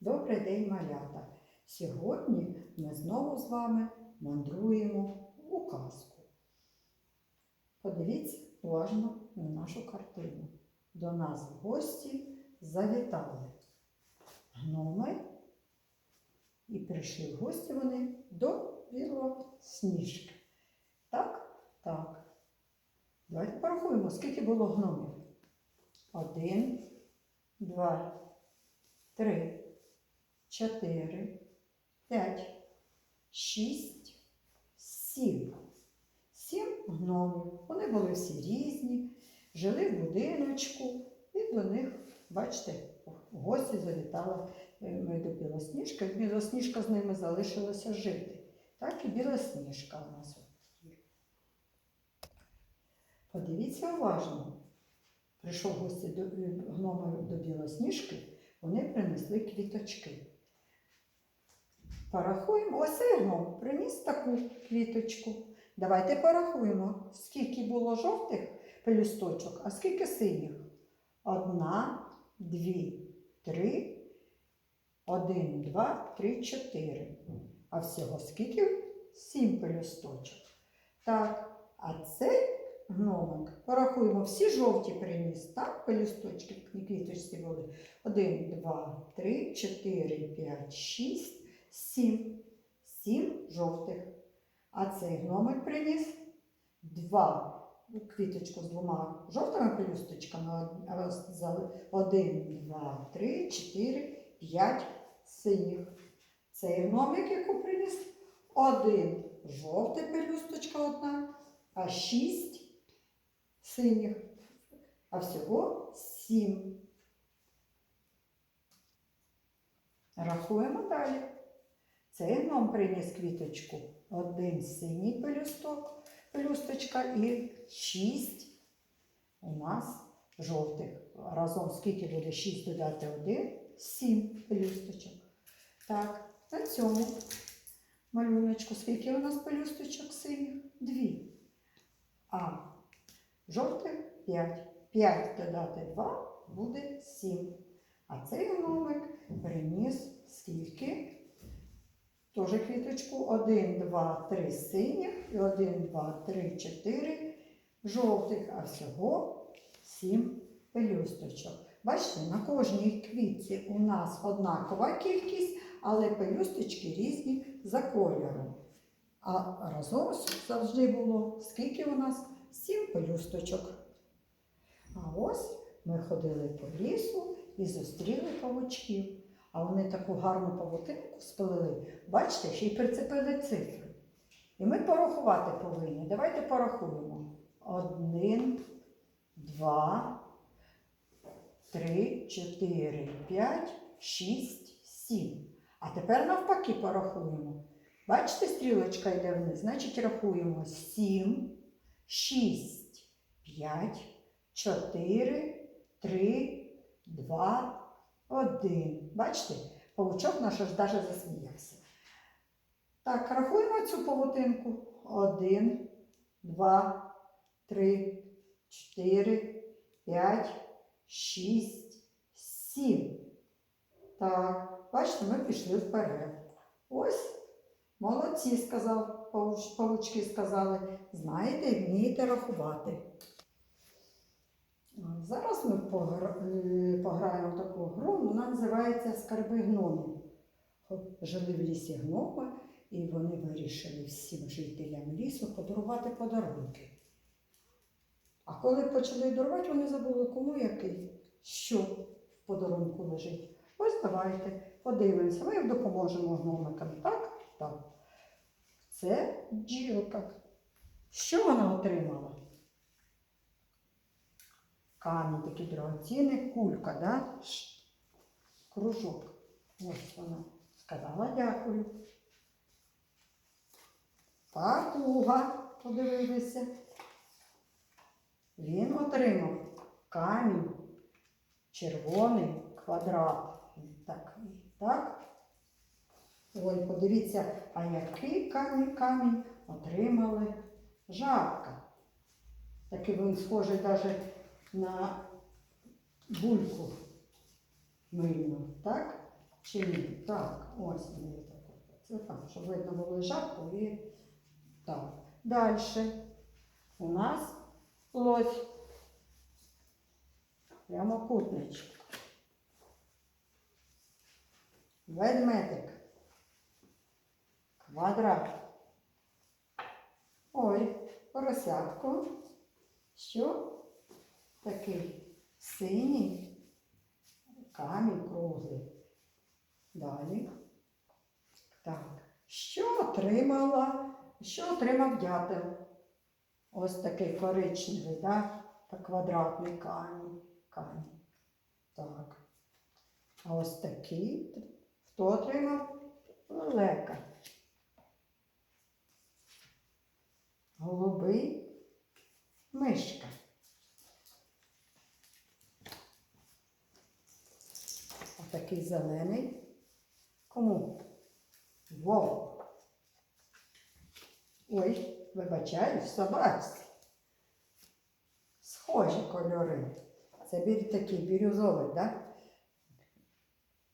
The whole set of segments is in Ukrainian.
Добрий день, малята! Сьогодні ми знову з вами мандруємо у казку. Подивіться уважно на нашу картину. До нас в гості завітали гноми і прийшли в гості вони до білосніжки. Так? Так. Давайте порахуємо, скільки було гномів. Один, два, три, чотири, п'ять, шість, сім. Сім гномів. Вони були всі різні, жили в будиночку, і до них, бачите, в гості завітала е, до білосніжки. Білосніжка з ними залишилася жити. Так і білосніжка у нас. Подивіться уважно. Прийшов гості до е, гноми до білосніжки, вони принесли квіточки. Порахуємо, ось цей приніс таку квіточку. Давайте порахуємо, скільки було жовтих пелюсточок, а скільки синіх. Одна, дві, три, один, два, три, чотири. А всього скільки? Сім пелюсточок. Так, а цей гномик, порахуємо, всі жовті приніс, так? Пелюсточки квіточці були. Один, два, три, чотири, п'ять, шість, сім. Сім жовтих. А цей гномик приніс два квіточку з двома жовтими пелюсточками. Один, два, три, чотири, п'ять синіх. Цей гномик, яку приніс, один жовта пелюсточка одна, а шість синіх, а всього сім. Рахуємо далі. Цей гном приніс квіточку. Один синій пелюсток, пелюсточка і шість у нас жовтих. Разом скільки буде 6 додати 1? 7 пелюсточок. Так, на цьому малюночку скільки у нас пелюсточок синіх? Дві. А жовтих 5. 5 додати 2 буде 7. А цей гномик приніс скільки? Тоже квіточку. 1, 2, 3 синіх і 1, 2, 3, 4 жовтих, а всього 7 пелюсточок. Бачите, на кожній квітці у нас однакова кількість, але пелюсточки різні за кольором. А разом завжди було скільки у нас? 7 пелюсточок. А ось ми ходили по лісу і зустріли павучків. А вони таку гарну павутинку сплели. Бачите, ще й прицепили цифри. І ми порахувати повинні. Давайте порахуємо. Один, два, три, чотири, п'ять, шість, сім. А тепер навпаки порахуємо. Бачите, стрілочка йде вниз, значить рахуємо сім, шість, п'ять, чотири, три, два. Один. Бачите, павучок наш аж даже засміявся. Так, рахуємо цю павутинку. Один, два, три, чотири, п'ять, шість, сім. Так, бачите, ми пішли вперед. Ось, молодці, сказав, павуч, павучки сказали. Знаєте, вмієте рахувати. Зараз ми е, пограємо в таку гру, вона називається Скарби гномів. Жили в лісі гноми, і вони вирішили всім жителям лісу подарувати подарунки. А коли почали дарувати, вони забули, кому який, що в подарунку лежить. Ось давайте подивимося, ми допоможемо гномикам. Так? Так. Це бджілка. Що вона отримала? Камінь такий дорогоцінний, кулька, да? Кружок. Ось вона. Сказала дякую. Папуга, подивилися. Він отримав камінь, червоний квадрат. Так, так. Ой, подивіться, а який камінь камінь отримали жабка. Такий він схожий навіть на бульку мильну, так? Чи ні? Так, ось мені так. Це так, щоб видно було жабку і так. Далі у нас лось. Прямокутничок. Ведмедик. Квадрат. Ой, поросятко. Що? Такий синій камінь круглий. Далі. Так. Що отримала? Що отримав дятел? Ось такий коричневий, да? та квадратний камінь. камінь. Так. А ось такий. Хто отримав? Лелека. Голубий мишка. А такий зелений. Кому? Вовк. Ой, вибачаюсь, собаці. Схожі кольори. Це такий бірюзовий, так?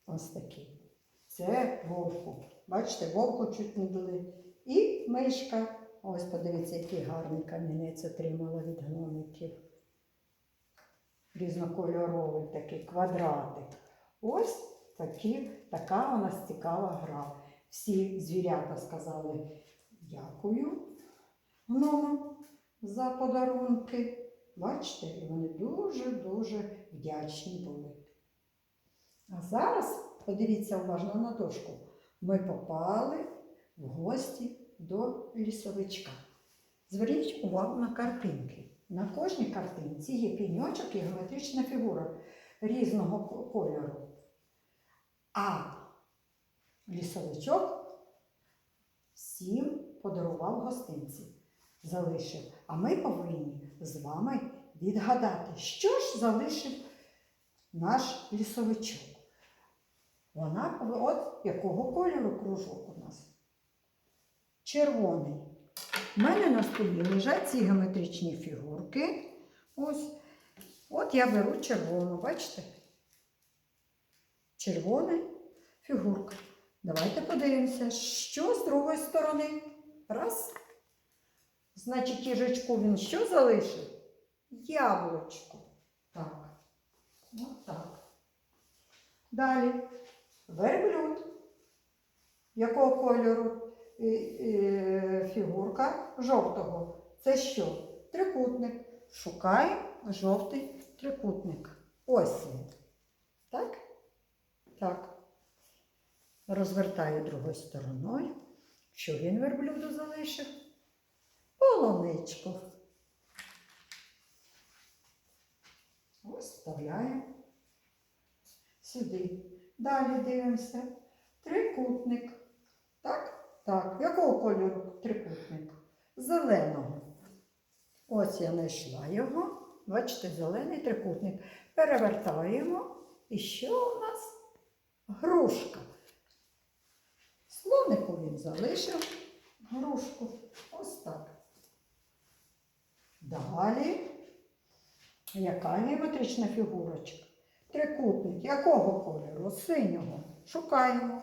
Ось такий. Це вовку. Бачите, вовку чуть не дали. І мишка. Ось подивіться, який гарний камінець отримала від гномиків. Різнокольоровий такий квадратик. Ось такі, така у нас цікава гра. Всі звірята сказали дякую гномам за подарунки. Бачите, вони дуже-дуже вдячні були. А зараз, подивіться уважно на дошку, ми попали в гості до лісовичка. Зверніть увагу на картинки. На кожній картинці є піньочок і геометрична фігура різного кольору. А лісовичок всім подарував гостинці, залишив. А ми повинні з вами відгадати, що ж залишив наш лісовичок. Вона от якого кольору кружок у нас? Червоний. У мене на столі лежать ці геометричні фігурки. Ось. От я беру червону, бачите? Червона фігурка. Давайте подивимося, що з другої сторони. Раз. Значить, їжачку він що залишив? Яблучко. Так. От так. Далі. Верблюд. Якого кольору фігурка жовтого? Це що? Трикутник. Шукаємо жовтий трикутник. Ось він. Так? Так. Розвертаю другою стороною. Що він верблюду залишив? Полоничку. Ось вставляємо сюди. Далі дивимося. Трикутник. Так? Так. Якого кольору трикутник? Зеленого. Ось я знайшла його. Бачите, зелений трикутник. Перевертаємо. І що у нас? Грушка. Слонику він залишив грушку. Ось так. Далі. Яка геометрична фігурочка? Трикутник. Якого кольору? Синього. Шукаємо.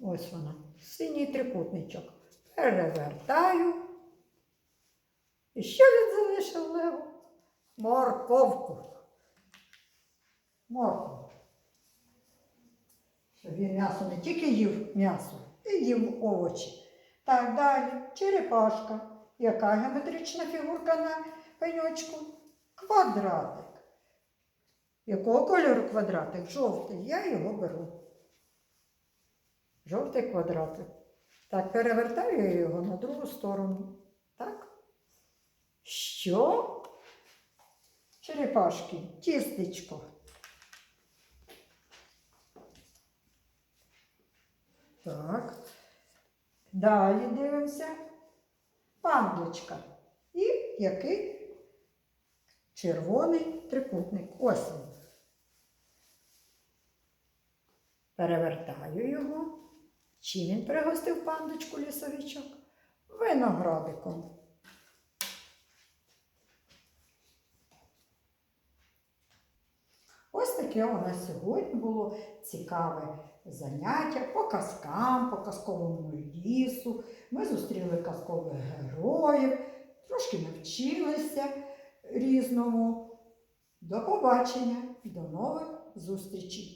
Ось вона. Синій трикутничок. Перевертаю. І що він залишив Лево? Морковку. Морковку. Щоб він м'ясо не тільки їв м'ясо, і їв овочі. Так, далі. Черепашка. Яка геометрична фігурка на пеньочку? Квадратик. Якого кольору квадратик? Жовтий. Я його беру. Жовтий квадратик. Так, перевертаю я його на другу сторону. Так? Що? Черепашки, тістечко. Так. Далі дивимося. Пандочка. І який червоний трикутник. Ось він. Перевертаю його. Чим він пригостив пандочку лісовичок? Виноградиком. Ось таке у нас сьогодні було цікаве заняття по казкам, по казковому лісу. Ми зустріли казкових героїв, трошки навчилися різному. До побачення, до нових зустрічей!